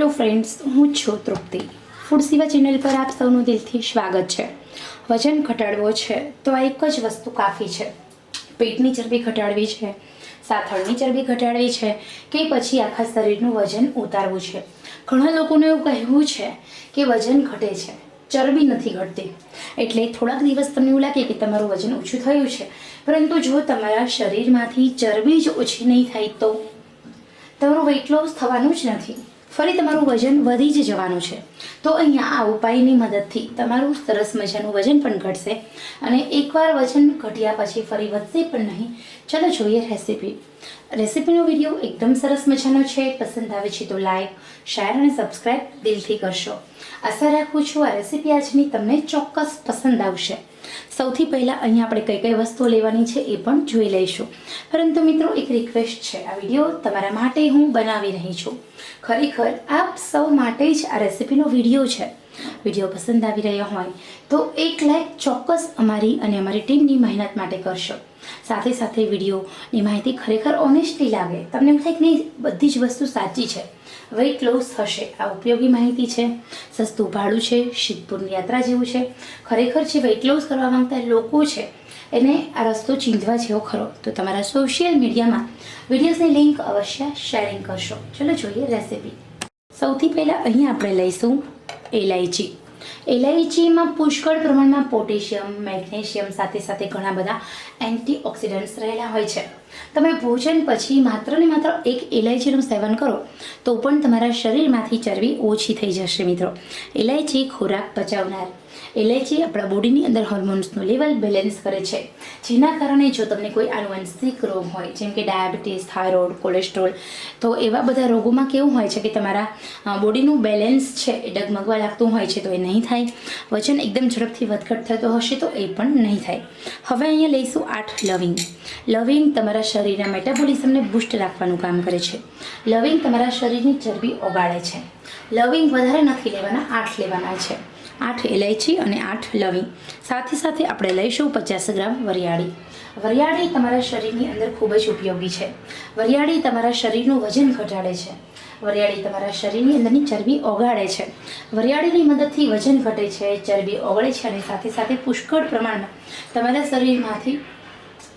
Hello friends, હું છું તૃપ્તિ. Food સેવા ચેનલ પર આપ સૌનું દિલથી સ્વાગત છે. વજન ઘટાડવો છે, તો આ એક જ વસ્તુ કાફી છે. પેટની ચરબી ઘટાડવી છે, સાથળની ચરબી ઘટાડવી છે, કે પછી આખા શરીરનું વજન ઉતારવું છે. ઘણા લોકોને એવું કહેવું છે કે વજન ઘટે છે, ચરબી નથી ઘટતી. એટલે થોડાક દિવસ તમને એવું લાગે કે તમારું વજન ઓછું થયું છે, પરંતુ જો તમારા શરીરમાંથી ચરબી જ ઓછી નહીં થાય તો? તમારું વેઇટ લોસ થવાનું જ નથી. ફરી તમારું વજન વધી જ જવાનું છે. તો અહીંયા આ ઉપાયની મદદથી તમારું સરસ મજાનું વજન પણ ઘટશે અને એકવાર વજન ઘટ્યા પછી ફરી વધશે પણ નહીં. ચાલો જોઈએ રેસીપી. રેસીપીનો વીડિયો એકદમ સરસ મજાનો છે. પસંદ આવે છે તો લાઈક, શેર અને સબસ્ક્રાઈબ દિલથી કરશો. આશા રાખું છું આ રેસીપી આજની તમને ચોક્કસ પસંદ આવશે. સૌથી પહેલાં અહીંયા આપણે કઈ કઈ વસ્તુઓ લેવાની છે એ પણ જોઈ લઈશું. પરંતુ મિત્રો, એક રિક્વેસ્ટ છે. આ વીડિયો તમારા માટે હું બનાવી રહી છું. ખરેખર આપ સૌ માટે જ આ રેસીપીનો વીડિયો છે. વીડિયો પસંદ આવી રહ્યો હોય તો એક લાઈક ચોક્કસ અમારી અને અમારી ટીમની મહેનત માટે કરશો. સાથે સાથે વિડીયોની માહિતી ખરેખર ઓનેસ્ટલી લાગે. તમને એમ થાય કે નહીં, બધી જ વસ્તુ સાચી છે. વેઇટ લોસ થશે. આ ઉપયોગી માહિતી છે. સસ્તું ભાડું છે. શીતપુરની યાત્રા જેવું છે. ખરેખર જે વેઇટ લોસ કરવા માંગતા લોકો છે, એને આ રસ્તો ચીંધવા જેવો ખરો. તો તમારા સોશિયલ મીડિયામાં વિડીયોઝની લિંક અવશ્ય શેરિંગ કરશો. ચલો જોઈએ રેસીપી સૌથી પહેલાં અહીં આપણે લઈશું એલાયચી. એલાયચીમાં પુષ્કળ પ્રમાણમાં પોટેશિયમ મેગ્નેશિયમ સાથે સાથે ઘણા બધા એન્ટીઓક્સિડન્ટ્સ રહેલા હોય છે. તમે ભોજન પછી માત્ર ને માત્ર એક ઇલાયચીનું સેવન કરો, તો પણ તમારા શરીરમાંથી ચરબી ઓછી થઈ જશે મિત્રો. ઇલાયચી ખોરાક પચાવનાર. ઇલાયચી આપણા બોડીની અંદર હોર્મોન્સનું લેવલ બેલેન્સ કરે છે. જેના કારણે જો તમને કોઈ આનુવંશિક રોગ હોય, જેમ કે ડાયાબિટીસ, થાઇરોઇડ, કોલેસ્ટ્રોલ, તો એવા બધા રોગોમાં કેવું હોય છે કે તમારા બોડીનું બેલેન્સ છે એ ડગમગવા લાગતું હોય છે તો એ નહીં થાય. વજન એકદમ ઝડપથી વધઘટ થતો હશે તો એ પણ નહીં થાય. હવે અહીંયા લઈશું આઠ લવિંગ. લવિંગ તમારા શરીરના મેટાબોલિઝમને બુસ્ટ રાખવાનું કામ કરે છે. લવિંગ તમારા શરીરની ચરબી ઓગાળે છે. લવિંગ વધારે નથી લેવાના, આઠ લેવાના છે. આઠ ઇલાયચી અને આઠ લવિંગ. સાથે સાથે આપણે લઈશું પચાસ ગ્રામ વરિયાળી. વરિયાળી તમારા શરીરની અંદર ખૂબ જ ઉપયોગી છે. વરિયાળી તમારા શરીરનું વજન ઘટાડે છે. વરિયાળી તમારા શરીરની અંદરની ચરબી ઓગાળે છે. વરિયાળીની મદદથી વજન ઘટે છે, ચરબી ઓગળે છે અને સાથે સાથે પુષ્કળ પ્રમાણમાં તમારા શરીરમાંથી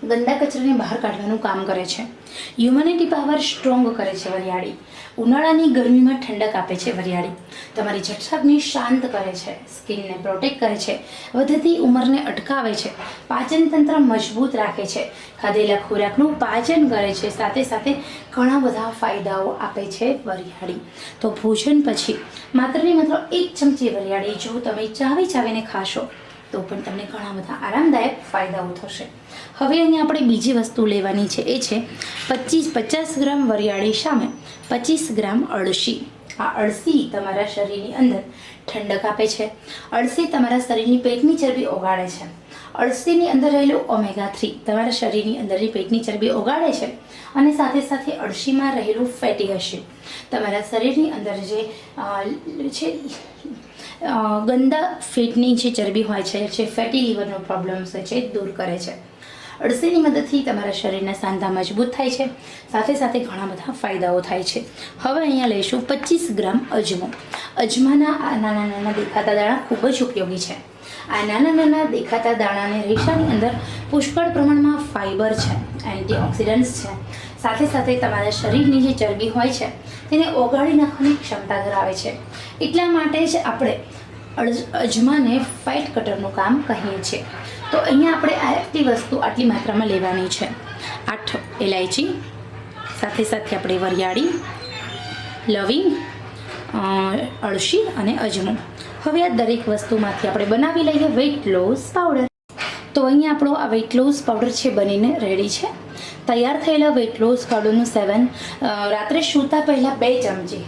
ગંદા કચરાને બહાર કાઢવાનું કામ કરે છે. હ્યુમનિટી પાવર સ્ટ્રોંગ કરે છે વરિયાળી. ઉનાળાની ગરમીમાં ઠંડક આપે છે વરિયાળી. તમારી જઠરાગને શાંત કરે છે. સ્કિનને પ્રોટેક્ટ કરે છે. વધતી ઉંમરને અટકાવે છે. પાચન તંત્ર મજબૂત રાખે છે. ખાધેલા ખોરાકનું પાચન કરે છે. સાથે સાથે ઘણા બધા ફાયદાઓ આપે છે વરિયાળી. તો ભોજન પછી, માત્ર ને માત્ર એક ચમચી વરિયાળી જો તમે ચાવી ચાવીને ખાશો તો પણ તમને ઘણા બધા આરામદાયક ફાયદાઓ થશે. હવે અહીંયા આપણે બીજી વસ્તુ લેવાની છે, એ છે પચીસ પચાસ ગ્રામ વરિયાળી સામે પચીસ ગ્રામ અળસી. આ અળસી તમારા શરીરની અંદર ઠંડક આપે છે. અળસી તમારા શરીરની પેટની ચરબી ઓગાળે છે. અળસીની અંદર રહેલું ઓમેગા થ્રી તમારા શરીરની અંદરની પેટની ચરબી ઓગાળે છે અને સાથે સાથે અળસીમાં રહેલું ફેટી એસિડ તમારા શરીરની અંદર જે છે ગંદા ફેટની જે ચરબી હોય છે, જે ફેટી લીવરનો પ્રોબ્લેમ્સ હોય છે દૂર કરે છે. અળસીની મદદથી તમારા શરીરના સાંધા મજબૂત થાય છે. સાથે સાથે ઘણા બધા ફાયદાઓ થાય છે. હવે અહીંયા લઈશું પચીસ ગ્રામ અજમો. અજમાના આ નાના નાના દેખાતા દાણા ખૂબ જ ઉપયોગી છે. આ નાના નાના દેખાતા દાણાને રેશાની અંદર પુષ્કળ પ્રમાણમાં ફાઇબર છે એન્ટીઓક્સિડન્ટ્સ છે. સાથે સાથે તમારા શરીરની જે ચરબી હોય છે તેને ઓગાળી નાખવાની ક્ષમતા ધરાવે છે. એટલા માટે જ આપણે અજ- અજમાને ફાઇટ કટરનું કામ કહીએ છીએ. તો અહીંયા આપણે આટલી વસ્તુ આટલી માત્રામાં લેવાની છે. આઠ ઇલાયચી સાથે સાથે આપણે વરિયાળી, લવિંગ અળસી અને અજમો. હવે આ દરેક વસ્તુમાંથી આપણે બનાવી લઈએ વેઇટ લોસ પાવડર તો અહીં આપણો આ વેઇટ લોસ પાવડર છે બનીને રેડી છે. તૈયાર થયેલા વેઇટ લોસ પાવડરનું સેવન રાત્રે સૂતા પહેલાં બે ચમચી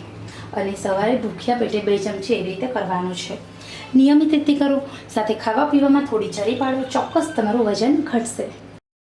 અને સવારે ભૂખ્યા પેટે બે ચમચી એવી રીતે કરવાનું છે. નિયમિત રીતે કરો, સાથે ખાવા પીવામાં થોડી જરી પાડો, ચોક્કસ તમારું વજન ઘટશે.